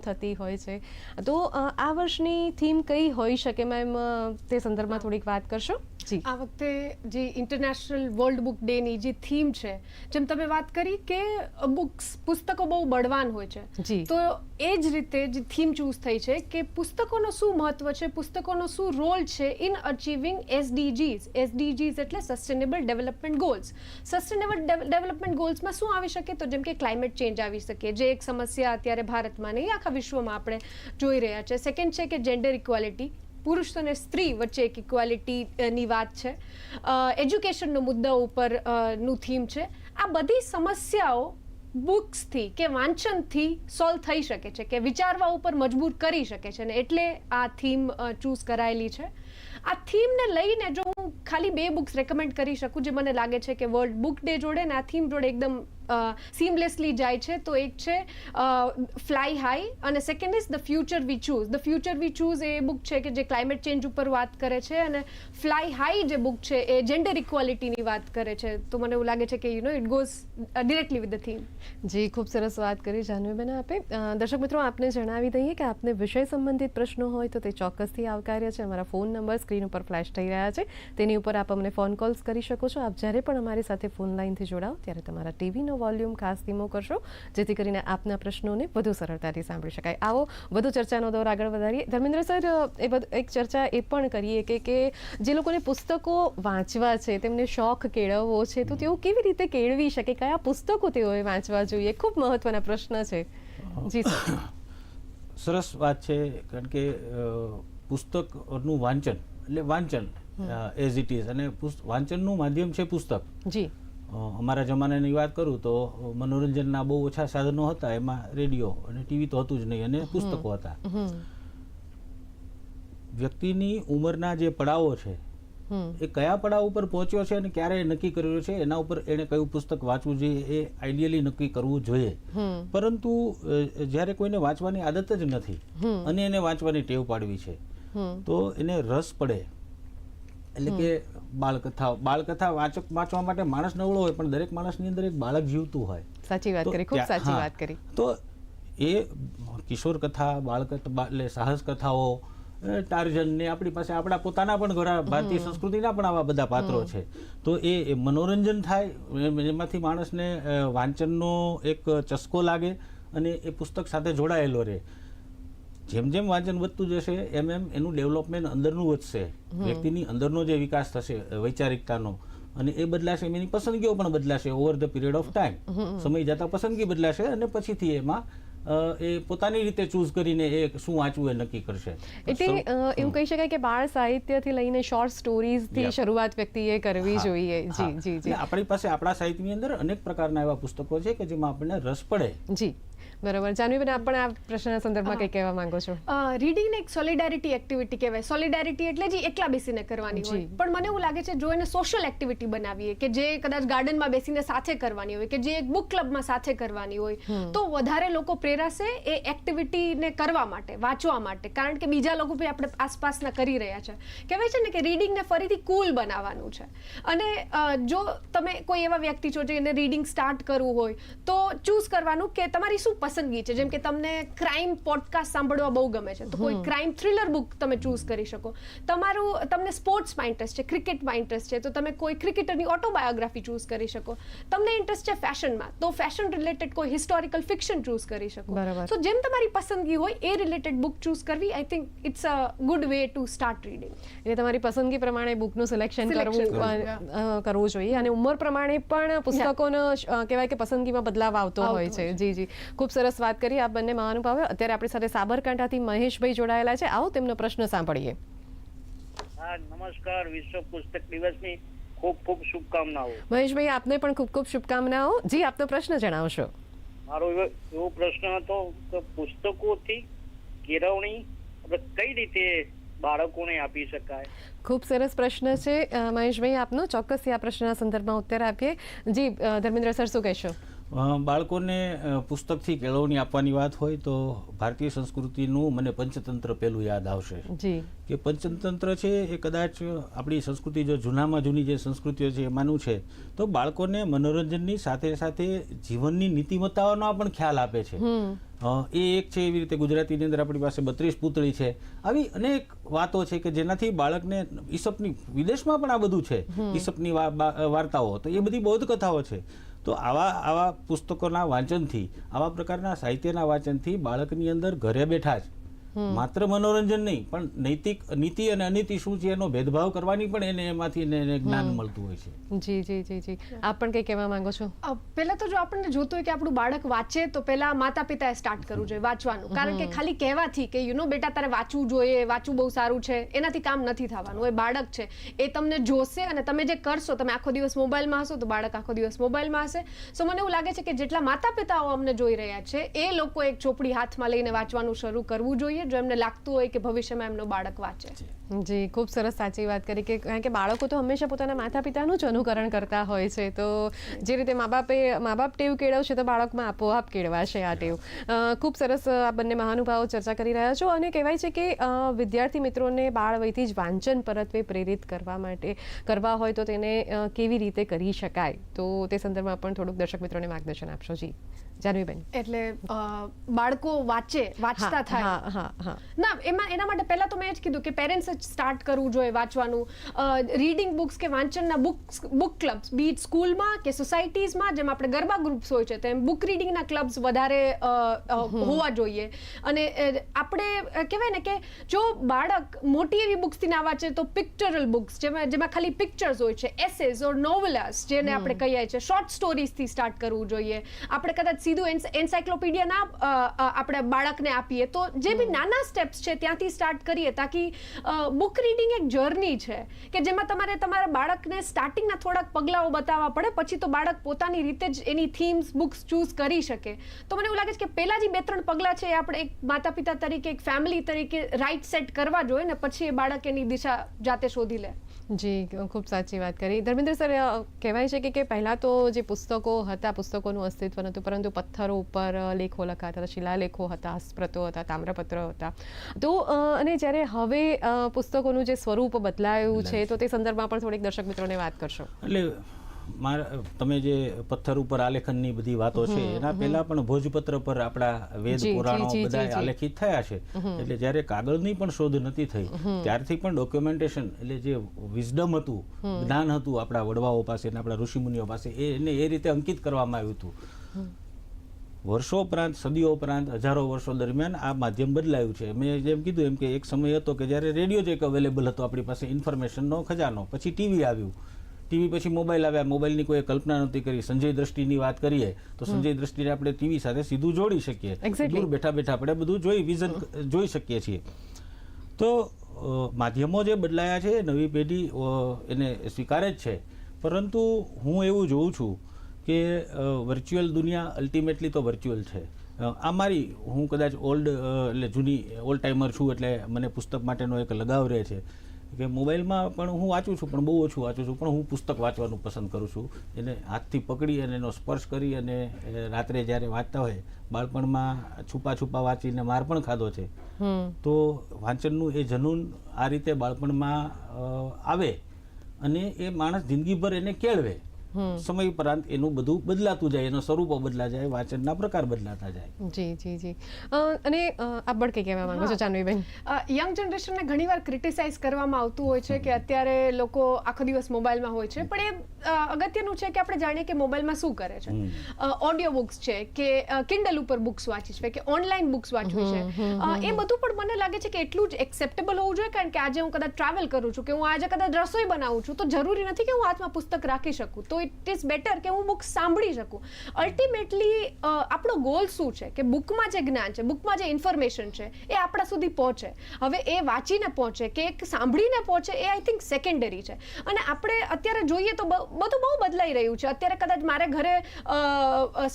થતી હોય છે. તો આ વર્ષની થીમ કઈ હોઈ શકે? મેમ તે સંદર્ભમાં થોડીક વાત કરશો? જી. આ વખતે જે ઇન્ટરનેશનલ વર્લ્ડ બુક ડે ની જે થીમ છે જેમ તમે વાત કરી કે બુક્સ પુસ્તકો બહુ બળવાન હોય છે. તો એ જ રીતે જે થીમ ચૂઝ થઈ છે કે પુસ્તકોનો શું મહત્વ છે, પુસ્તકોનો શું રોલ છે ઇન અચીવિંગ એસડીજીસ એસડીજીસ એટલે sustainable development goals sustainable development ગોલ્સમાં શું આવી શકે? તો જેમ કે ક્લાઇમેટ ચેન્જ આવી શકે, જે એક સમસ્યા અત્યારે ભારતમાં નહીં, આખા વિશ્વમાં આપણે જોઈ રહ્યા છે. સેકન્ડ છે કે જેન્ડર ઇક્વાલિટી પુરુષ અને સ્ત્રી વચ્ચે એક ઇક્વાલિટીની વાત છે. એજ્યુકેશનનો મુદ્દા ઉપરનું થીમ છે. આ બધી સમસ્યાઓ બુક્સથી કે વાંચનથી સોલ્વ થઈ શકે છે, કે વિચારવા ઉપર મજબૂર કરી શકે છે ને એટલે આ થીમ ચૂઝ કરાયેલી છે. આ થીમને લઈને જો હું ખાલી બે બુક્સ રેકમેન્ડ કરી શકું જે મને લાગે છે કે વર્લ્ડ બુક ડે જોડે ને આ થીમ જોડે એકદમ સીમલેસલી જાય છે. તો એક છે ફ્લાય હાઈ અને second is the future we choose the future we choose A book છે કે જે ક્લાઇમેટ ચેન્જ ઉપર વાત કરે છે અને ફ્લાય હાઈ જે બુક છે એ જેન્ડર ઇક્વાલિટીની વાત કરે છે. તો મને એવું લાગે છે કે you know it goes directly with the theme જી, ખૂબ સરસ વાત કરી જાહ્નવીબેન આપે. દર્શક મિત્રો, આપને જણાવી દઈએ કે આપને વિષય સંબંધિત પ્રશ્નો હોય તો તે ચોક્કસથી આવકાર્ય છે. અમારા ફોન નંબર સ્ક્રીન ઉપર ફ્લેશ થઈ રહ્યા છે. તેની ઉપર આપ અમને ફોન કોલ્સ કરી શકો છો. આપ જ્યારે પણ અમારી સાથે ફોન લાઇનથી જોડાઓ, ત્યારે તમારા ટીવીનો વોલ્યુમ ખાસ ધીમો કરશો જેથી કરીને આપના પ્રશ્નોને વધુ સરળતાથી સાંભળી શકાય. આવો વધુ ચર્ચાનો દોર આગળ વધારીએ. ધર્મેન્દ્ર સર એ એક ચર્ચા એ પણ કરીએ કે કે જે લોકોને પુસ્તકો વાંચવા છે તેમને શોખ કેળવવો છે તો તેઓ કેવી રીતે કેળવી શકે? કયા પુસ્તકો તેઓએ વાંચવા જોઈએ? ખૂબ મહત્વના પ્રશ્ન છે. જી સરસ વાત છે કારણ કે પુસ્તકનું વાંચન એટલે વાંચન એઝ ઇટ ઇઝ અને વાંચનનું માધ્યમ છે પુસ્તક. જી. અમારા જમાનાની વાત કરું તો મનોરંજનના બહુ ઓછા સાધનો હતા એમાં રેડિયો અને ટીવી તો હતું જ નહીં અને પુસ્તકો હતા. વ્યક્તિની ઉંમરના જે પડાવો છે એ કયા પડાવ ઉપર પહોંચ્યો છે અને ક્યારે નક્કી કર્યું છે એના ઉપર એને કયું પુસ્તક વાંચવું જોઈએ એ આઈડિયલી નક્કી કરવું જોઈએ. પરંતુ જ્યારે કોઈને વાંચવાની આદત જ નથી અને એને વાંચવાની ટેવ પાડવી છે તો એને રસ પડે. એટલે કે બાળકથા બાળકથા વાચક વાંચવા માટે માણસ નવળો હોય પણ દરેક માણસની અંદર એક બાળક જીવતું હોય. સાચી વાત કરી ખૂબ સાચી વાત કરી. તો એ કિશોર કથા બાળક એટલે સાહસ કથાઓ અ, ને આપણી પાસે આપણા પોતાના પણ ઘણા ભારતીય સંસ્કૃતિના પણ આવા બધા પાત્રો છે. તો એ એ મનોરંજન થાય એમાંથી માણસને વાંચનનો એક ચસ્કો લાગે અને એ પુસ્તક સાથે જોડાયેલો રહે. જેમ જેમ વાંચન વધતું જશે એમ એમ એનું ડેવલપમેન્ટ અંદરનું વધશે. વ્યક્તિની અંદરનો જે વિકાસ થશે વૈચારિકતાનો અને એ બદલાશે એની પસંદગીઓ પણ બદલાશે over the period of time સમય જતા પસંદગી બદલાશે અને પછીથી એમાં એ પોતાની રીતે ચૂઝ કરીને એ શું વાંચવું એ નક્કી કરશે. એટલે એવું કહી શકાય કે બાળ સાહિત્યથી લઈને શોર્ટ સ્ટોરીઝથી. શરૂઆત વ્યક્તિએ કરવી જોઈએ. જી જી જી. આપણી પાસે આપણા સાહિત્યની અંદર અનેક પ્રકારના એવા પુસ્તકો છે કે જેમાં આપણને રસ પડે. જી. બરાબર. જાનવીબેન આપ પણ આ પ્રશ્નના સંદર્ભમાં કંઈ કહેવા માંગો છો? રીડિંગ એક સોલિડારિટી એક્ટિવિટી કહેવાય. સોલિડારિટી એટલે જે એકલા બેસીને કરવાની હોય. પણ મને એવું લાગે છે જો એને સોશિયલ એક્ટિવિટી બનાવીએ કે જે કદાચ ગાર્ડનમાં બેસીને સાથે કરવાની હોય કે જે એક બુક ક્લબમાં સાથે કરવાની હોય તો વધારે લોકો પ્રેરાશે એ એક્ટિવિટીને કરવા માટે વાંચવા માટે. કારણ કે બીજા લોકો બી આપણે આસપાસના કરી રહ્યા છે. કહેવાય છે ને કે રીડિંગને ફરીથી કુલ બનાવવાનું છે. અને જો તમે કોઈ એવા વ્યક્તિ છો જેને રીડિંગ સ્ટાર્ટ કરવું હોય તો ચૂઝ કરવાનું કે તમારી શું પસંદગી છે. જેમ કે તમને ક્રાઇમ પોડકાસ્ટ સાંભળવા બહુ ગમે છે. તો કોઈ ક્રાઇમ થ્રિલર બુક તમે ચૂઝ કરી શકો. તમારું તમને સ્પોર્ટ્સમાં ઇન્ટરેસ્ટ છે ક્રિકેટમાં ઇન્ટરેસ્ટ છે તો તમે કોઈ ક્રિકેટરની ઓટોબાયોગ્રાફી ચૂઝ કરી શકો. તમને ઇન્ટરેસ્ટ છે ફેશનમાં તો ફેશન રિલેટેડ કોઈ હિસ્ટોરિકલ ફિક્શન ચૂઝ કરી શકો. તો જેમ તમારી પસંદગી હોય એ રિલેટેડ બુક ચૂઝ કરવી I think it's a good way to start reading એટલે તમારી પસંદગી પ્રમાણે બુકનું સિલેક્શન કરવું કરવું, જોઈએ. અને ઉંમર પ્રમાણે પણ પુસ્તકોનો કહેવાય કે પસંદગીમાં બદલાવ આવતો આવતો હોય છે. જી જી. ખૂબ સરસ વાત કરી. આપ બંને મહાનુભાવે અત્યારે આપણી સાથે સાબરકાંઠાથી મહેશભાઈ જોડાયેલા છે. આવો તેમનો પ્રશ્ન સાંભળીએ. હા નમસ્કાર. વિશ્વ પુસ્તક દિવસની ખૂબ ખૂબ શુભકામનાઓ. મહેશભાઈ આપને પણ ખૂબ ખૂબ શુભકામનાઓ. જી આપનો પ્રશ્ન જણાવશો. મારો એવો પ્રશ્ન હતો કે પુસ્તકોથી કેળવણી આપણે કઈ રીતે બાળકોને આપી શકાય? ખૂબ સરસ પ્રશ્ન છે. મહેશભાઈ આપનો ચોક્કસ આ પ્રશ્નના સંદર્ભમાં ઉત્તર આપીએ. જી ધર્મેન્દ્ર સર શું કહેશો? બાળકોને પુસ્તકથી કેળવણી આપવાની વાત હોય તો ભારતીય સંસ્કૃતિનું મને પંચતંત્ર પેલું યાદ આવશે. કે પંચતંત્ર છે એ કદાચ આપણી સંસ્કૃતિ જો જૂનામાં જૂની જે સંસ્કૃતિઓ છે એમાંનું છે તો બાળકોને મનોરંજનની સાથે સાથે જીવનની નીતિમત્તાઓનો પણ ખ્યાલ આપે છે. એ એક છે એવી રીતે ગુજરાતીની અંદર આપણી પાસે બત્રીસ પૂતળી છે. આવી અનેક વાતો છે કે જેનાથી બાળકને ઈસપની વિદેશમાં પણ આ બધું છે. ઈસપની વાર્તાઓ તો એ બધી બૌદ્ધ કથાઓ છે. તો આવા આવા પુસ્તકોના વાંચનથી આવા પ્રકારના સાહિત્યના વાંચનથી બાળકની અંદર ઘરે બેઠા જ માત્ર મનોરંજન નહીં પણ નૈતિક નીતિ અને અનીતિ શું છે એનો ભેદભાવ કરવાની પણ એને એમાંથી એને જ્ઞાન મળતું હોય છે. જી જી જી જી. આપ પણ કંઈ કહેવા માંગો છો? પહેલા તો જો આપણને જોતું હોય કે આપણું બાળક વાંચે તો પહેલા માતા પિતાએ સ્ટાર્ટ કરવું જોઈએ વાંચવાનું. કારણ કે ખાલી કહેવાથી કે યુ નો બેટા તારે વાંચવું જોઈએ વાંચવું બહુ સારું છે. એનાથી કામ નથી થવાનું. એ બાળક છે. એ તમને જોશે અને તમે જે કરશો તમે આખો દિવસ મોબાઈલમાં હશો તો બાળક આખો દિવસ મોબાઈલમાં હશે. સો મને એવું લાગે છે કે જેટલા માતા પિતાઓ અમને જોઈ રહ્યા છે એ લોકો એક ચોપડી હાથમાં લઈને વાંચવાનું શરૂ કરવું જોઈએ જો એમને લાગતું હોય કે ભવિષ્યમાં એમનો બાળક વાંચે. જી. ખૂબ સરસ સાચી વાત કરી કે કારણ કે બાળકો તો હંમેશા પોતાના માતા પિતાનું જ અનુકરણ કરતા હોય છે. તો જે રીતે મા બાપે મા બાપ ટેવ કેળવશે તો બાળકમાં આપોઆપ કેળવાશે આ ટેવ. અ, ખૂબ સરસ આ બંને મહાનુભાવો ચર્ચા કરી રહ્યા છો અને કહેવાય છે કે વિદ્યાર્થી મિત્રોને બાળ વયથી જ વાંચન પરત્વે પ્રેરિત કરવા માટે કરવા હોય તો તેને કેવી રીતે કરી શકાય? તો તે સંદર્ભમાં પણ થોડુંક દર્શક મિત્રોને માર્ગદર્શન આપશો. જી. જાનવીબેન. એટલે બાળકો વાંચે વાંચતા થાય. ના એમાં એના માટે પહેલા તો મેં જ કીધું કે પેરેન્ટ્સ જ સ્ટાર્ટ કરવું જોઈએ વાંચવાનું. રીડિંગ બુક્સ કે વાંચનના books book clubs be it સ્કૂલમાં કે સોસાયટીઝમાં જેમ આપણે ગરબા ગ્રુપ્સ હોય છે તેમ બુક રીડિંગના ક્લબ્સ વધારે હોવા જોઈએ. અને આપણે કહેવાય ને કે જો બાળક મોટી એવી બુક્સથી ના વાંચે તો પિક્ચરલ બુક્સ જેમાં જેમાં ખાલી પિક્ચર્સ હોય છે એસેસ ઓર નોવેલાસ જેને આપણે કહીએ છીએ શોર્ટ સ્ટોરીઝથી સ્ટાર્ટ કરવું જોઈએ. આપણે કદાચ સીધું એન્સાયક્લોપીડિયા ના આપણે બાળકને આપીએ. તો જે બી નાના સ્ટેપ્સ છે ત્યાંથી સ્ટાર્ટ કરીએ તાકી બુક રીડિંગ એક જર્ની છે કે જેમાં તમારે તમારા બાળકને સ્ટાર્ટિંગના થોડાક પગલાઓ બતાવવા પડે પછી તો બાળક પોતાની રીતે જ એની થીમ્સ બુક્સ ચૂઝ કરી શકે. તો મને એવું લાગે છે કે પહેલા જે બે ત્રણ પગલાં છે એ આપણે એક માતા પિતા તરીકે એક ફેમિલી તરીકે રાઈટ સેટ કરવા જોઈએ ને પછી એ બાળક એની દિશા જાતે શોધી લે. જી ખૂબ સાચી વાત કરી. ધર્મેન્દ્ર સર કહેવાય છે કે કે પહેલાં તો જે પુસ્તકો હતા પુસ્તકોનું અસ્તિત્વ નહોતું પરંતુ પથ્થરો ઉપર લેખો લખાતા હતા શિલાલેખો હતા હસ્તપ્રતો હતા તામ્રપત્રો હતા. તો અને જ્યારે હવે પુસ્તકોનું જે સ્વરૂપ બદલાયું છે તો તે સંદર્ભમાં પણ થોડીક દર્શક મિત્રોને વાત કરશો. એટલે મારા તમે જે પથ્થર ઉપર આલેખનની બધી વાતો છે એના પહેલા પણ ભોજપત્ર પર આપણા વેદ પુરાણો બધા આલેખિત થયા છે. એટલે જ્યારે કાગળની પણ શોધ નથી થઈ ત્યારથી પણ ડોક્યુમેન્ટેશન એટલે જે વિઝડમ હતું જ્ઞાન હતું આપણા વડવાઓ પાસે અને આપણા ઋષિમુનિઓ પાસે એને એ રીતે અંકિત કરવામાં આવ્યું હતું. વર્ષો ઉપરાંત સદીઓ ઉપરાંત હજારો વર્ષો દરમિયાન આ માધ્યમ બદલાયું છે. મેં જેમ કીધું એમ કે એક સમય હતો કે જ્યારે રેડિયો જ એક અવેલેબલ હતો આપણી પાસે ઇન્ફોર્મેશનનો ખજાનો પછી ટીવી આવ્યું. ટીવી પછી મોબાઈલ આવ્યા મોબાઈલની કોઈ કલ્પના નથી કરી. સંજય દ્રષ્ટિની વાત કરીએ તો સંજય દ્રષ્ટિને આપણે ટીવી સાથે સીધું જોડી શકીએ. દૂર બેઠા બેઠા આપણે બધું જોઈ વિઝન જોઈ શકીએ છીએ. તો માધ્યમો જે બદલાયા છે નવી પેઢી એને સ્વીકારે જ છે. પરંતુ હું એવું જોઉં છું કે વર્ચ્યુઅલ દુનિયા અલ્ટિમેટલી તો વર્ચ્યુઅલ છે. આ મારી હું કદાચ ઓલ્ડ એટલે જૂની ઓલ્ડ ટાઈમર છું એટલે મને પુસ્તક માટેનો એક લગાવ રહે છે. કે મોબાઈલમાં પણ હું વાંચું છું પણ બહુ ઓછું વાંચું છું પણ હું પુસ્તક વાંચવાનું પસંદ કરું છું. એને હાથથી પકડી અને એનો સ્પર્શ કરી અને રાત્રે જ્યારે વાંચતા હોય બાળપણમાં છુપા છુપા વાંચીને માર પણ ખાધો છે. તો વાંચનનું એ જનૂન આ રીતે બાળપણમાં આવે અને એ માણસ જિંદગીભર એને કેળવે. સમય ઉપરાંત એનું બધું બદલાતું જાય એનો સ્વરૂપો બદલા જાય વાંચનના પ્રકાર બદલાતા જાય. જી જી જી. અને પણ કંઈ કહેવા માંગો છો જાનવીબેન? યંગ જનરેશનને ઘણીવાર ક્રિટિસાઇઝ કરવામાં આવતું હોય છે કે અત્યારે લોકો આખો દિવસ મોબાઈલમાં હોય છે. પણ એ અગત્યનું છે કે આપણે જાણીએ કે મોબાઈલમાં શું કરે છે. ઓડિયો બુક્સ છે કે કિન્ડલ ઉપર બુક્સ વાંચી છે કે ઓનલાઈન બુક્સ વાંચવી છે એ બધું પણ મને લાગે છે કે એટલું જ એક્સેપ્ટેબલ હોવું જોઈએ કારણ કે આજે હું કદાચ ટ્રાવેલ કરું છું કે હું આજે કદાચ રસોઈ બનાવું છું તો જરૂરી નથી કે હું હાથમાં પુસ્તક રાખી શકું. તો ઇટ ઇઝ બેટર કે હું બુક સાંભળી શકું. અલ્ટિમેટલી આપણો ગોલ શું છે? કે બુકમાં જે જ્ઞાન છે બુકમાં જે ઇન્ફોર્મેશન છે, એ આપણા સુધી પહોંચે. હવે એ વાંચીને પહોંચે કે એક સાંભળીને પહોંચે, એ આઈ થિંક સેકન્ડરી છે. અને આપણે અત્યારે જોઈએ તો બધું બહુ બદલાઈ રહ્યું છે. અત્યારે કદાચ મારે ઘરે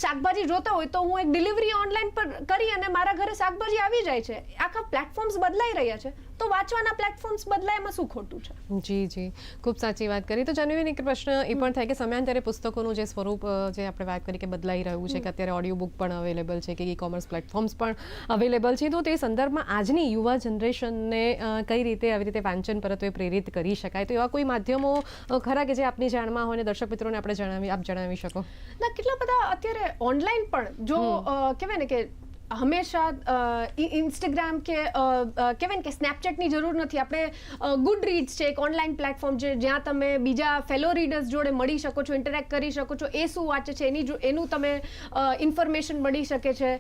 શાકભાજી જોતા હોય તો હું એક ડિલિવરી ઓનલાઈન પર કરી અને મારા ઘરે શાકભાજી આવી જાય છે. આખા પ્લેટફોર્મ્સ બદલાઈ રહ્યા છે. તો વાંચવાના પ્લેટફોર્મ્સ બદલાય એમાં શું ખોટું છે? જી જી. ખૂબ સાચી વાત કરી. તો જાનવીબેન એક પ્રશ્ન એ પણ થાય કે સમયાંતરે પુસ્તકોનું જે સ્વરૂપ જે આપણે વાત કરી કે બદલાઈ રહ્યું છે કે અત્યારે ઓડિયો બુક પણ અવેલેબલ છે કે ઈ કોમર્સ પ્લેટફોર્મ્સ પણ અવેલેબલ છે તો તે સંદર્ભમાં આજની યુવા જનરેશનને કઈ રીતે આવી રીતે વાંચન પરત્વે પ્રેરિત કરી શકાય? તો એવા કોઈ માધ્યમો ખરા કે જે આપની જાણમાં હોય ને દર્શક મિત્રોને આપણે જણાવી આપ જણાવી શકો? ના કેટલા બધા અત્યારે ઓનલાઈન પણ જો કહેવાય ને કે હંમેશા ઇન્સ્ટાગ્રામ કે કહેવાય ને કે સ્નેપચેટની જરૂર નથી. આપણે ગુડ રીડ્સ છે એક ઓનલાઈન પ્લેટફોર્મ છે જ્યાં તમે બીજા ફેલો રીડર્સ જોડે મળી શકો છો ઇન્ટરેક્ટ કરી શકો છો એ શું વાંચે છે એની જો- એનું તમે ઇન્ફોર્મેશન મળી શકે છે.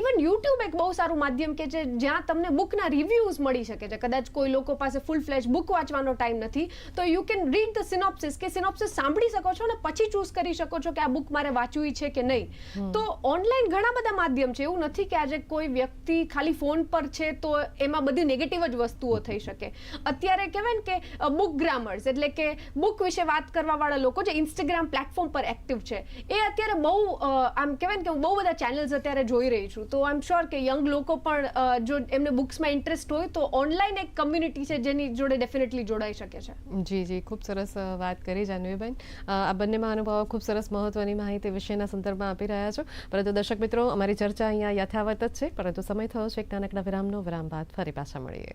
ઇવન યુટ્યુબ એક બહુ સારું માધ્યમ કે છે જ્યાં તમને બુકના રિવ્યૂઝ મળી શકે છે. કદાચ કોઈ લોકો પાસે ફૂલ ફ્લેશ બુક વાંચવાનો ટાઈમ નથી તો you can read the synopsis કે સિનોપ્સિસ સાંભળી શકો છો અને પછી ચૂઝ કરી શકો છો કે આ બુક મારે વાંચવી છે કે નહીં. તો ઓનલાઈન ઘણા બધા માધ્યમ છે એવું નથી કે આજે કોઈ વ્યક્તિ ખાલી ફોન પર છે, તો એમાં બધી નેગેટિવ જ વસ્તુઓ થઈ શકે. અત્યારે કહેવાય ને કે બુક ગ્રામર્સ એટલે કે બુક વિશે વાત કરવા વાળા લોકો જે ઇન્સ્ટાગ્રામ પ્લેટફોર્મ પર એક્ટિવ છે, એ અત્યારે બહુ આમ કહેવાય ને કે હું બહુ બધા ચેનલ્સ અત્યારે જોઈ રહી છું. તો આઈ એમ શ્યોર કે યંગ લોકો પણ જો એમને બુક્સમાં ઇન્ટરેસ્ટ હોય તો ઓનલાઈન એક કમ્યુનિટી છે જેની જોડે ડેફિનેટલી જોડાઈ શકે છે. જી જી, ખૂબ સરસ વાત કરી જાનવીબેન આ બંને મહાનુભાવો ખૂબ સરસ મહત્વની માહિતી વિષયના સંદર્ભમાં આપી રહ્યા છો. પરંતુ દર્શક મિત્રો, અમારી ચર્ચા અહીંયા યથાવત જ છે પરંતુ સમય થયો છે એક નાનકડા વિરામનો વિરામ બાદ ફરી પાછા મળીએ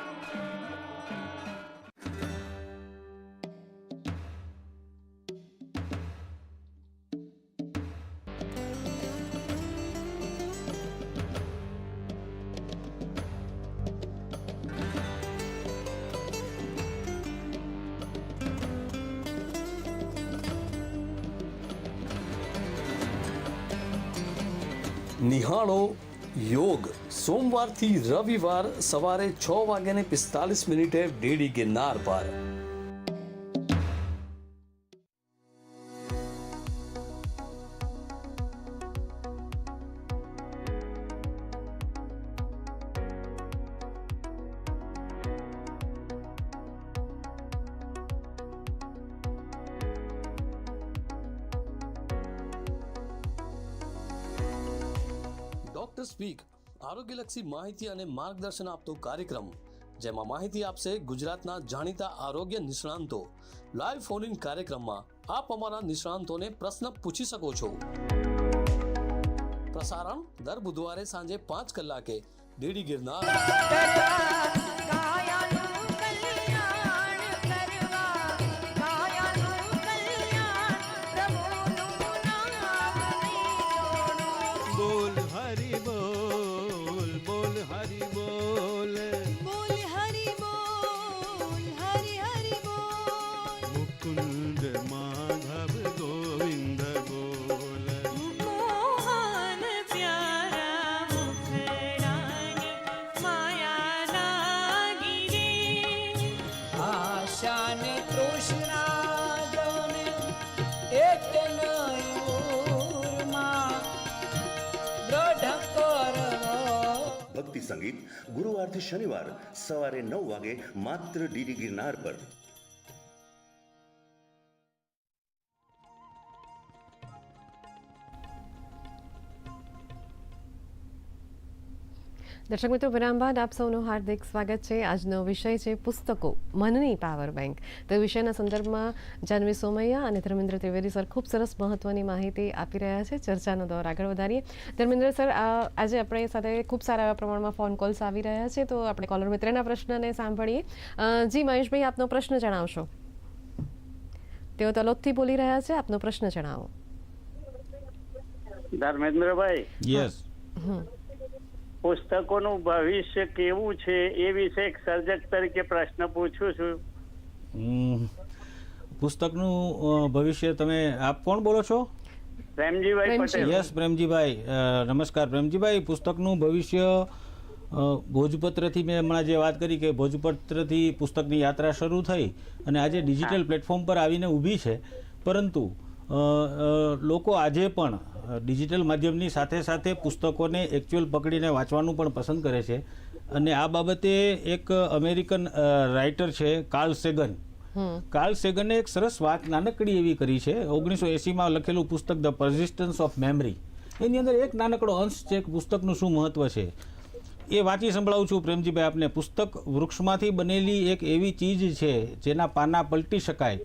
નિહાળો યોગ. સોમવારથી રવિવાર સવારે છ વાગ્યાને પિસ્તાલીસ મિનિટે ડીડી ગિરનાર પર. ડોક્ટર સ્પીક આરોગ્યલક્ષી માહિતી અને માર્ગદર્શન આપતો કાર્યક્રમ, જેમાં માહિતી આપશે ગુજરાતના જાણીતા આરોગ્ય નિષ્ણાંતો. લાઈવ ફોન ઇન કાર્યક્રમમાં આપ અમારા નિષ્ણાંતોને પ્રશ્ન પૂછી શકો છો. પ્રસારણ દર બુધવારે સાંજે પાંચ કલાકે. ડીડી ગિરનાર. ગુરુવારથી શનિવાર સવારે નવ વાગે માત્ર ડીડી ગિરનાર પર દર્શક મિત્રો વિરામ બાદ આપ સૌનું હાર્દિક સ્વાગત છે. આજનો વિષય છે પુસ્તકો મનની પાવર બેંક. તો વિષયના સંદર્ભમાં જાનવી સોમૈયા અને ધર્મેન્દ્ર ત્રિવેદી સર ખૂબ સરસ મહત્વની માહિતી આપી રહ્યા છે. ચર્ચાનો દોર આગળ વધારીએ. ધર્મેન્દ્ર સર આજે આપણે સાથે ખૂબ સારા એવા પ્રમાણમાં ફોન કોલ્સ આવી રહ્યા છે. તો આપણે કોલર મિત્રના પ્રશ્નને સાંભળીએ. જી મહેશભાઈ આપનો પ્રશ્ન જણાવશો. તેઓ તલોદથી બોલી રહ્યા છે. આપનો પ્રશ્ન જણાવો. ધર્મેન્દ્રભાઈ? યસ પુસ્તકોનું ભવિષ્ય કેવું છે એ વિશે એક સર્જક તરીકે પ્રશ્ન પૂછું છું. પુસ્તકનું ભવિષ્ય તમે આપ કોણ બોલો છો? પ્રેમજીભાઈ પટેલ. યસ પ્રેમજીભાઈ. નમસ્કાર. પ્રેમજીભાઈ પુસ્તકનું ભવિષ્ય ભોજપત્રથી મેં હમણાં જે વાત કરી કે ભોજપત્રથી પુસ્તકની યાત્રા શરૂ થઈ અને આજે ડિજિટલ પ્લેટફોર્મ પર આવીને ઊભી છે. પરંતુ લોકો આજે પણ ડિજિટલ માધ્યમની સાથે સાથે પુસ્તકોને એકચ્યુઅલ પકડીને વાંચવાનું પણ પસંદ કરે છે. અને આ બાબતે એક અમેરિકન રાઇટર છે કાર્લ સેગન કાર્લ સેગને એક સરસ વાત નાનકડી એવી કરી છે. ઓગણીસો એંસીમાં લખેલું પુસ્તક ધ પરઝિસ્ટન્સ ઓફ મેમરી એની અંદર એક નાનકડો અંશ છે કે પુસ્તકનું શું મહત્વ છે. એ વાંચી સંભળાવું છું પ્રેમજીભાઈ આપને. પુસ્તક વૃક્ષમાંથી બનેલી એક એવી ચીજ છે જેના પાના પલટી શકાય.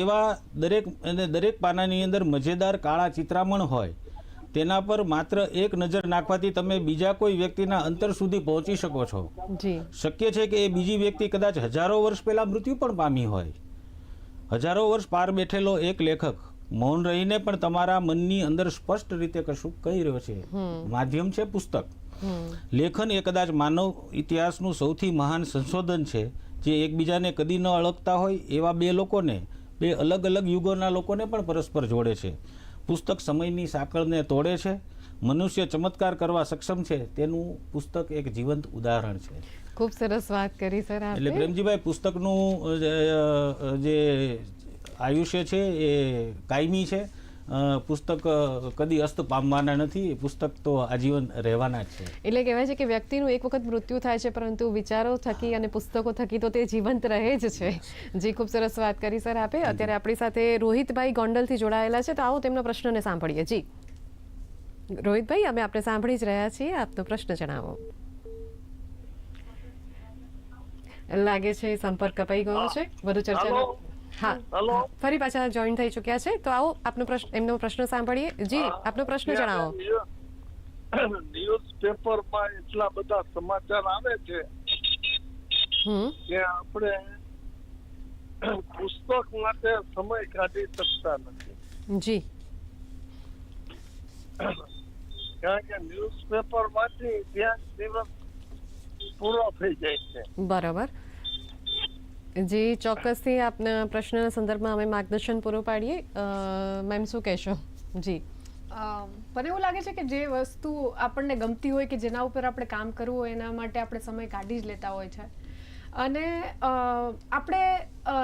એવા દરેક અને દરેક પાનાની અંદર મજેદાર કાળા ચિત્રામણ હોય તેના પર માત્ર એક નજર નાખવાથી તમે બીજા કોઈ વ્યક્તિના અંતર સુધી પહોંચી શકો છો. શક્ય છે કે એ બીજી વ્યક્તિ કદાચ હજારો વર્ષ પહેલા મૃત્યુ પણ પામી હોય. હજારો વર્ષ પાર બેઠેલો એક લેખક મૌન રહીને પણ તમારા મનની અંદર સ્પષ્ટ રીતે કશું કહી રહ્યો છે. માધ્યમ છે પુસ્તક. લેખન એ કદાચ માનવ ઇતિહાસનું સૌથી મહાન સંશોધન છે જે એકબીજાને કદી ન અળગતા હોય એવા બે લોકોને બે અલગ અલગ યુગોના લોકોને પણ પરસ્પર જોડે છે. પુસ્તક સમયની સાંકળને તોડે છે. મનુષ્ય ચમત્કાર કરવા સક્ષમ છે. તેનું પુસ્તક એક જીવંત ઉદાહરણ છે. ખૂબ સરસ વાત કરી સર એટલે પ્રેમજીભાઈ પુસ્તકનું જે આયુષ્ય છે એ કાયમી છે. પુસ્તક કદી અસ્ત પામવાના નથી પુસ્તક તો આજીવન રહેવાના છે. એટલે કહેવાય છે કે વ્યક્તિનું એક વખત મૃત્યુ થાય છે પરંતુ વિચારો થકી અને પુસ્તકો થકી તો તે જીવંત રહે જ છે. જે ખૂબ સરસ વાત કરી સર આપે. અત્યારે આપણી સાથે રોહિતભાઈ ગોંડલથી જોડાયેલા છે તો આવો તેમના પ્રશ્નને સાંભળીએ. જી. રોહિતભાઈ અમે આપણે સાંભળી જ રહ્યા છીએ. આપનો પ્રશ્ન જણાવો. લાગે છે સંપર્ક કપાઈ ગયો છે. વધુ ચર્ચા હા. ફરી પાછા જોઈન થઈ ચૂક્યા છે. તો આવો આપનો પ્રશ્ન એમનો પ્રશ્ન સાંભળીએ. જી આપનો પ્રશ્ન જણાવો. ન્યૂઝ પેપરમાં એટલા બધા સમાચાર આવે છે કે આપણે પુસ્તક માટે સમય કાઢી શકતા નથી. જી. કારણ કે ન્યૂઝ પેપરમાંથી ત્યાં દિવસ પૂરો થઈ જાય છે. બરાબર. જી, ચોક્કસથી આપના પ્રશ્નના સંદર્ભમાં અમે માર્ગદર્શન પૂરું પાડીએ. મેમ, શું કહેશો? જી. મને એવું લાગે છે કે જે વસ્તુ આપણને ગમતી હોય કે જેના ઉપર આપણે કામ કરવું હોય, એના માટે આપણે સમય કાઢી જ લેતા હોય છે. અને આપણે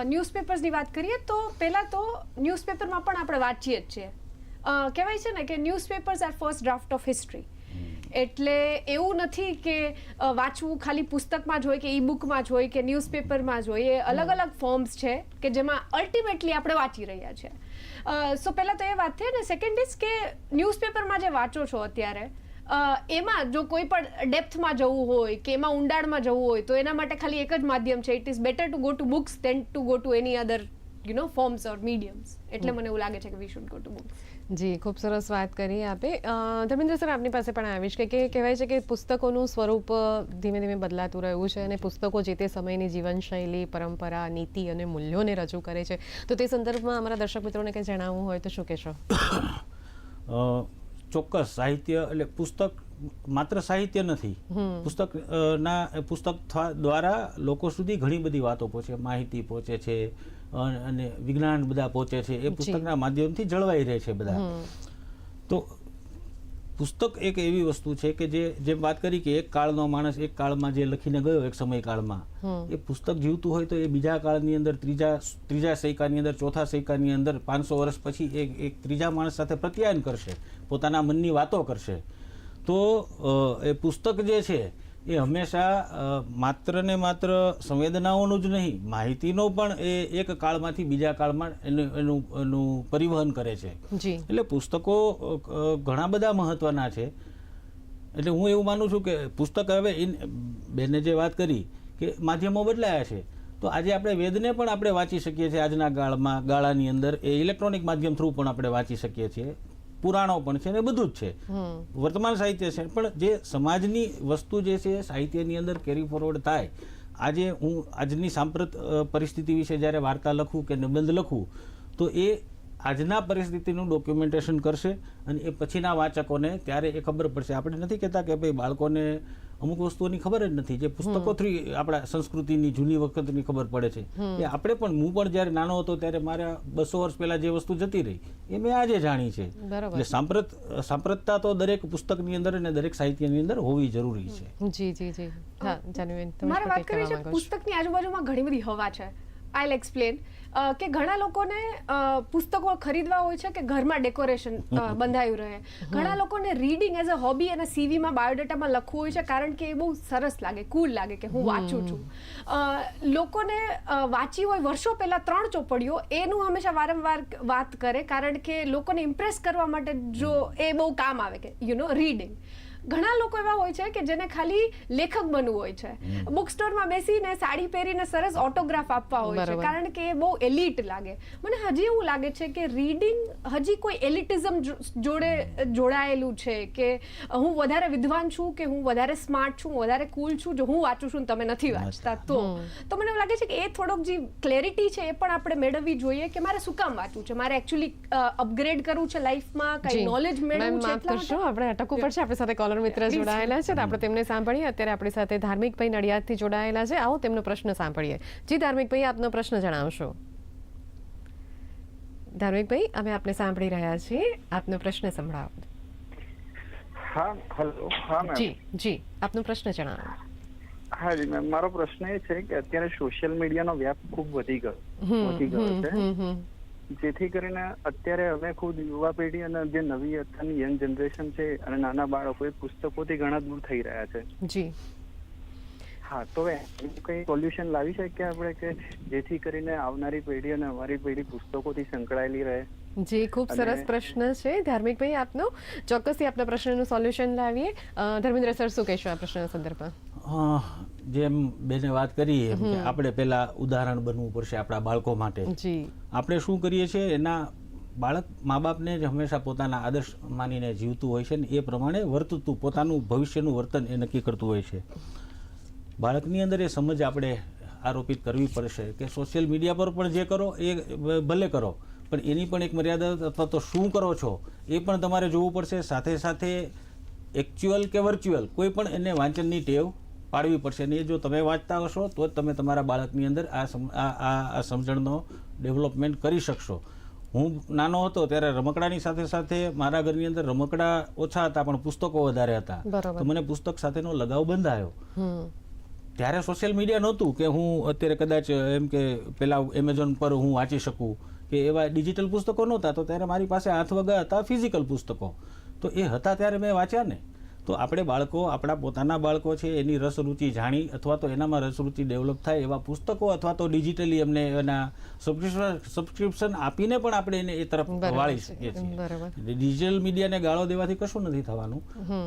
ન્યૂઝપેપર્સની વાત કરીએ તો પહેલાં તો ન્યૂઝપેપરમાં પણ આપણે વાંચીએ જ છીએ. કહેવાય છે ને કે newspapers are first draft of history. એટલે એવું નથી કે વાંચવું ખાલી પુસ્તકમાં જ હોય કે ઈ બુકમાં જ હોય કે ન્યૂઝપેપરમાં જ હોય એ અલગ અલગ ફોર્મ્સ છે કે જેમાં અલ્ટિમેટલી આપણે વાંચી રહ્યા છે. સો પહેલાં તો એ વાત થઈ ને સેકન્ડ ઇઝ કે ન્યૂઝપેપરમાં જે વાંચો છો અત્યારે એમાં જો કોઈ પણ ડેપ્થમાં જવું હોય કે એમાં ઊંડાણમાં જવું હોય તો એના માટે ખાલી એક જ માધ્યમ છે. It is better to go to books than to go to any other you know forms or mediums એટલે મને એવું લાગે છે કે we should go to books જી ખૂબ સરસ વાત કરી આપે. ધર્મેન્દ્ર સર આપની પાસે પણ આવીશ કે કહેવાય છે કે પુસ્તકોનું સ્વરૂપ ધીમે ધીમે બદલાતું રહ્યું છે અને પુસ્તકો જે તે સમયની જીવનશૈલી પરંપરા નીતિ અને મૂલ્યોને રજૂ કરે છે. તો તે સંદર્ભમાં અમારા દર્શક મિત્રોને કંઈ જણાવવું હોય તો શું કહેશો? ચોક્કસ સાહિત્ય એટલે પુસ્તક માત્ર સાહિત્ય નથી. પુસ્તક ના પુસ્તક દ્વારા લોકો સુધી ઘણી બધી વાતો પહોંચે માહિતી પહોંચે છે. અને વિજ્ઞાન બધા પહોંચે છે એ પુસ્તકના માધ્યમથી જળવાઈ રહે છે બધા. તો પુસ્તક એક એવી વસ્તુ છે કે જે જેમ વાત કરી કે એક કાળનો માણસ એક કાળમાં જે લખીને ગયો એક સમયકાળમાં એ પુસ્તક જીવતું હોય તો એ બીજા કાળની અંદર ત્રીજા ત્રીજા સૈકાની અંદર ચોથા સૈકાની અંદર પાંચસો વર્ષ પછી એક એક ત્રીજા માણસ સાથે પ્રત્યાયન કરશે પોતાના મનની વાતો કરશે. તો એ પુસ્તક જે છે એ હંમેશા માત્ર ને માત્ર સંવેદનાઓનું જ નહીં માહિતીનો પણ એ એક કાળમાંથી બીજા કાળમાં એનું એનું એનું પરિવહન કરે છે. એટલે પુસ્તકો ઘણા બધા મહત્વના છે. એટલે હું એવું માનું છું કે પુસ્તક હવે ઇન બેને જે વાત કરી કે માધ્યમો બદલાયા છે તો આજે આપણે વેદને પણ આપણે વાંચી શકીએ છીએ. આજના ગાળમાં ગાળાની અંદર એ ઇલેક્ટ્રોનિક માધ્યમ થ્રુ પણ આપણે વાંચી શકીએ છીએ. પુરાણો પણ છે ને બધું જ છે. વર્તમાન સાહિત્ય છે. પણ જે સમાજની વસ્તુ જે છે સાહિત્યની અંદર કેરી ફોરવર્ડ થાય આજે હું આજની સાંપ્રત પરિસ્થિતિ વિશે જ્યારે વાર્તા લખું કે નિબંધ લખું તો એ આજના પરિસ્થિતિનું ડોક્યુમેન્ટેશન કરશે અને એ પછીના વાચકોને ત્યારે એ ખબર પડશે. આપણે નથી કહેતા કે ભાઈ બાળકોને અમુક વસ્તુઓની ખબર જ નથી. જે પુસ્તકોથી આપણા સંસ્કૃતિની જૂની વખતની ખબર પડે છે. એ આપણે પણ હું પણ જ્યારે નાનો હતો ત્યારે મારા બસો વર્ષ પહેલા જે વસ્તુ જતી રહી એ મેં આજે જાણી છે. એટલે સાંપ્રત સાંપ્રતતા તો દરેક પુસ્તકની અંદર અને દરેક સાહિત્યની અંદર હોવી જરૂરી છે. જી જી જી. હા જાનવીન તમે વાત કરી છે? પુસ્તકની આજુબાજુમાં ઘણી બધી હવા છે. આઈ એક્સપ્લેન કે ઘણા લોકોને પુસ્તકો ખરીદવા હોય છે કે ઘરમાં ડેકોરેશન બંધાયું રહે. ઘણા લોકોને રીડિંગ એઝ અ હોબી અને સીવીમાં બાયોડેટામાં લખવું હોય છે કારણ કે એ બહુ સરસ લાગે કુલ લાગે કે હું વાંચું છું. લોકોને વાંચી હોય વર્ષો પહેલાં ત્રણ ચોપડીઓ એનું હંમેશા વારંવાર વાત કરે કારણ કે લોકોને ઇમ્પ્રેસ કરવા માટે જો એ બહુ કામ આવે કે યુ નો રીડિંગ ઘણા લોકો એવા હોય છે કે જેને ખાલી લેખક બનવું હોય છે. બુક સ્ટોરમાં બેસીને સાડી પહેરીને સરસ ઓટોગ્રાફ આપવા હોય છે કારણ કે એ બહુ એલિટ લાગે. મને હજી એવું લાગે છે કે રીડિંગ હજી કોઈ એલિટિઝમ જોડે જોડાયેલું છે કે હું વધારે વિદ્વાન છું કે હું વધારે સ્માર્ટ છું વધારે કુલ છું જો હું વાંચું છું તમે નથી વાંચતા તો. તો મને એવું લાગે છે કે એ થોડોક જે ક્લેરિટી છે એ પણ આપણે મેળવવી જોઈએ કે મારે શું કામ વાંચવું છે? મારે એકચ્યુઅલી અપગ્રેડ કરવું છે લાઈફમાં કઈ. નોલેજ મેળવવું છે? આપણે અટકવું પડશે આપણી સાથે કોલર મિત્ર. જોડાયેલા છે આપણે તેમને સાંભળીએ. અત્યારે આપણી સાથે ધાર્મિકભાઈ નડિયાદથી જોડાયેલા છે. આવો તેમનો પ્રશ્ન સાંભળીએ. જી ધાર્મિકભાઈ આપનો પ્રશ્ન જણાવશો. ધાર્મિકભાઈ અમે આપને સાંભળી રહ્યા છીએ. આપનો પ્રશ્ન સંભળાવો. હા હેલો હા મેમ જી જી આપનો પ્રશ્ન જણાવો. હા જી મેમ મારો પ્રશ્ન એ છે કે અત્યારે સોશિયલ મીડિયાનો વ્યાપ ખૂબ વધી ગયો વધી ગયો છે. જેથી કરીને અત્યારે અમે ખુદ યુવા પેઢી અને જે નવી અત્યારની યંગ જનરેશન છે અને નાના બાળકો એ પુસ્તકોથી ઘણા દૂર થઈ રહ્યા છે. જી. હા તો કઈ સોલ્યુશન લાવી શકીએ આપણે કે જેથી કરીને આવનારી પેઢી અને અમારી પેઢી પુસ્તકોથી સંકળાયેલી રહે? જી ખૂબ સરસ પ્રશ્ન છે. ધાર્મિકભાઈ આપનો ચોક્કસથી આપના પ્રશ્નનું સોલ્યુશન લાવીએ. ધર્મેન્દ્ર સર શું કહેશો આ પ્રશ્નના સંદર્ભમાં? જેમ બેને વાત કરી એમ કે આપણે પહેલા ઉદાહરણ બનવું પડશે આપણા બાળકો માટે. આપણે શું કરીએ છીએ? એના બાળક મા બાપને જ હંમેશા પોતાના આદર્શ માનીને જીવતું હોય છે ને એ પ્રમાણે વર્તતું પોતાનું ભવિષ્યનું વર્તન એ નક્કી કરતું હોય છે. બાળકની અંદર એ સમજ આપણે આરોપિત કરવી પડશે કે સોશિયલ મીડિયા પર પણ જે કરો એ ભલે કરો પણ એની પણ એક મર્યાદા અથવા તો શું કરો છો એ પણ તમારે જોવું પડશે. સાથે સાથે એકચ્યુઅલ કે વર્ચ્યુઅલ કોઈ પણ એને વાંચનની ટેવ પાડવી પડશે. અને એ જો તમે વાંચતા હશો તો જ તમે તમારા બાળકની અંદર આ આ સમજણનો ડેવલપમેન્ટ કરી શકશો. હું નાનો હતો ત્યારે રમકડાની સાથે સાથે મારા ઘરની અંદર રમકડા ઓછા હતા પણ પુસ્તકો વધારે હતા. તો મને પુસ્તક સાથેનો લગાવ બંધાયો. હમ. ત્યારે સોશિયલ મીડિયા નહોતું કે હું અત્યારે કદાચ એમ કે પેલા એમેઝોન પર હું વાંચી શકું કે એવા ડિજિટલ પુસ્તકો નહોતા. તો ત્યારે મારી પાસે હાથ વગા હતા ફિઝિકલ પુસ્તકો. તો એ હતા ત્યારે મેં વાંચ્યા ને. તો આપણે બાળકો આપણા પોતાના બાળકો છે એની રસ રુચિ જાણી અથવા તો એનામાં રસ રુચિ ડેવલપ થાય એવા પુસ્તકો અથવા તો ડિજિટલી એમને એના સબસ્ક્રિપ્શન સબસ્ક્રિપ્શન આપીને પણ આપણે એને એ તરફ વાળી શકીએ છીએ. ડિજિટલ મીડિયાને ગાળો દેવાથી કશું નથી થવાનું.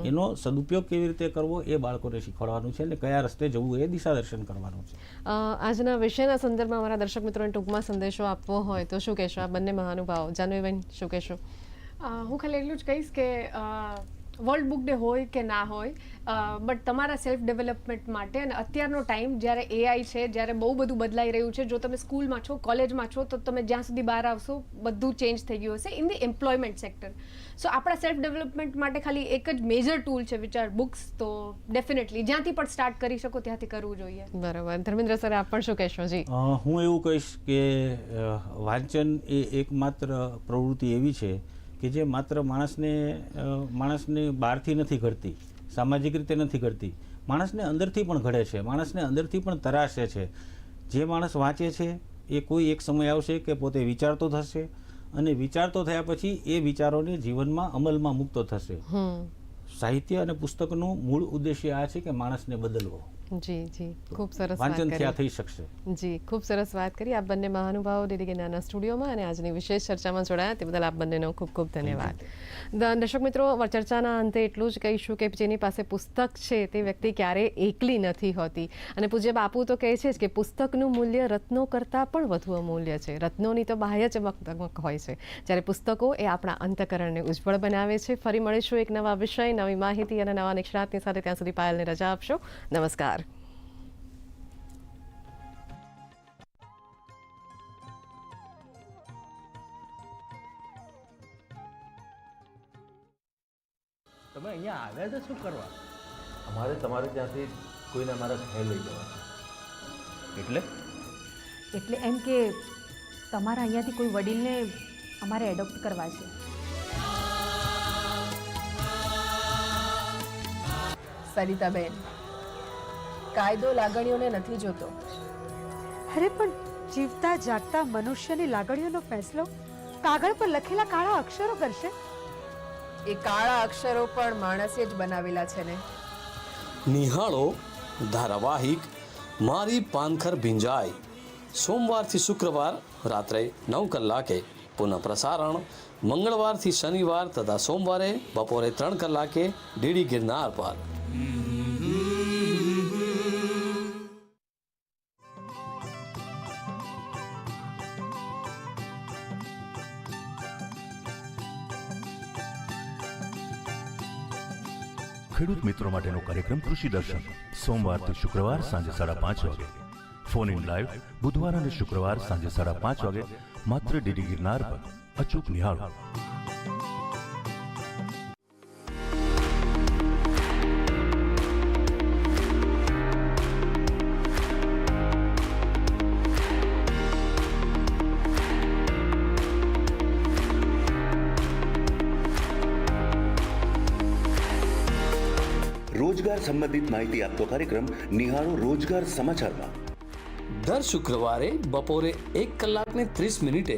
એનો સદુપયોગ કેવી રીતે કરવો એ બાળકોને શીખવાડવાનું છે અને કયા રસ્તે જવું એ દિશા દર્શન કરવાનું છે. આજના વિષયના સંદર્ભમાં અમારા દર્શક મિત્રોને ટૂંકમાં સંદેશો આપવો હોય તો શું કહેશો? આ બંને મહાનુભાવો. જાનવીબેન શું કહેશો? હું ખાલી એટલું જ કહીશ કે વર્લ્ડ બુક ડે હોય કે ના હોય બટ તમારા સેલ્ફ ડેવલપમેન્ટ માટે અને અત્યારનો ટાઈમ જ્યારે એઆઈ છે જ્યારે બહુ બધું બદલાઈ રહ્યું છે જો તમે સ્કૂલમાં છો કોલેજમાં છો તો તમે જ્યાં સુધી બહાર આવશો બધું ચેન્જ થઈ ગયું હશે in the employment sector so આપણા સેલ્ફ ડેવલપમેન્ટ માટે ખાલી એક જ મેજર ટૂલ છે વિચાર બુક્સ તો ડેફિનેટલી જ્યાંથી પણ સ્ટાર્ટ કરી શકો ત્યાંથી કરવું જોઈએ. બરાબર. ધર્મેન્દ્ર સર આપ પણ શું કહેશો? જી. હું એવું કહીશ કે વાંચન એ એકમાત્ર પ્રવૃત્તિ એવી છે કે જે માત્ર માણસને માણસને બહારથી નથી ઘડતી સામાજિક રીતે નથી ઘડતી માણસને અંદરથી પણ ઘડે છે માણસને અંદરથી પણ તરાશે છે. જે માણસ વાંચે છે એ કોઈ એક સમય આવશે કે પોતે વિચારતો થશે અને વિચારતો થયા પછી એ વિચારોને જીવનમાં અમલમાં મૂકતો થશે. સાહિત્ય અને પુસ્તકનું મૂળ ઉદ્દેશ્ય આ છે કે માણસને બદલવો. જી જી. ખૂબ સરસ વાત ત્યાં કરી. થઈ શકશે? જી ખૂબ સરસ વાત કરી. આપ બંને મહાનુભાવો ડીડી નાના સ્ટુડિયોમાં અને આજની વિશેષ ચર્ચામાં જોડાયા. તે બદલ આપ બંનેનો ખૂબ ખૂબ ધન્યવાદ. દર્શક મિત્રો ચર્ચાના અંતે એટલું જ કહીશું કે જેની પાસે પુસ્તક છે તે વ્યક્તિ ક્યારેય એકલી નથી હોતી. અને પૂજ્ય બાપુ તો કહે છે જ કે પુસ્તકનું મૂલ્ય રત્નો કરતાં પણ વધુ અમૂલ્ય છે. રત્નોની તો બાહ્ય ચમકમક હોય છે. જ્યારે પુસ્તકો એ આપણા અંતકરણને ઉજ્જવળ બનાવે છે. ફરી મળીશું એક નવા વિષય નવી માહિતી અને નવા નિષ્ણાતની સાથે ત્યાં સુધી પાયલને રજા આપશો. નમસ્કાર. તમે અહીંયા આવ્યા તો શું કરવા? અમારે તમારે ત્યાંથી કોઈને અમારા ઘરે લઈ જવા એટલે? એટલે એમ કે તમારા અહીંયાથી કોઈ વડીલને અમારે એડોપ્ટ કરવા છે. સરિતાબેન કાયદો લાગણીઓને નથી જોતો. અરે પણ જીવતા જાગતા મનુષ્યની લાગણીઓનો ફેસલો કાગળ પર લખેલા કાળા અક્ષરો કરશે. એ કાળા અક્ષરો પણ માણસે જ બનાવેલા છે ને. નિહાળો, ધારાવાહિક, મારી પાનખર ભીંજાય. સોમવારથી શુક્રવાર રાત્રે નવ કલાકે પુનઃ પ્રસારણ, મંગળવારથી શનિવાર તથા સોમવારે બપોરે ત્રણ કલાકે ડીડી ગિરનાર પર. ખેડૂત મિત્રો માટેનો કાર્યક્રમ કૃષિ દર્શન. સોમવારથી શુક્રવાર સાંજે સાડા પાંચ વાગે. ફોન ઇન લાઈવ બુધવાર અને શુક્રવાર સાંજે સાડા પાંચ વાગે. માત્ર ડીડી ગિરનાર પર અચૂક નિહાળો. સંબંધિત માહિતી આપતો કાર્યક્રમ નિહાળો રોજગાર સમાચારમાં. દર શુક્રવારે બપોરે એક કલાકને ત્રીસ મિનિટે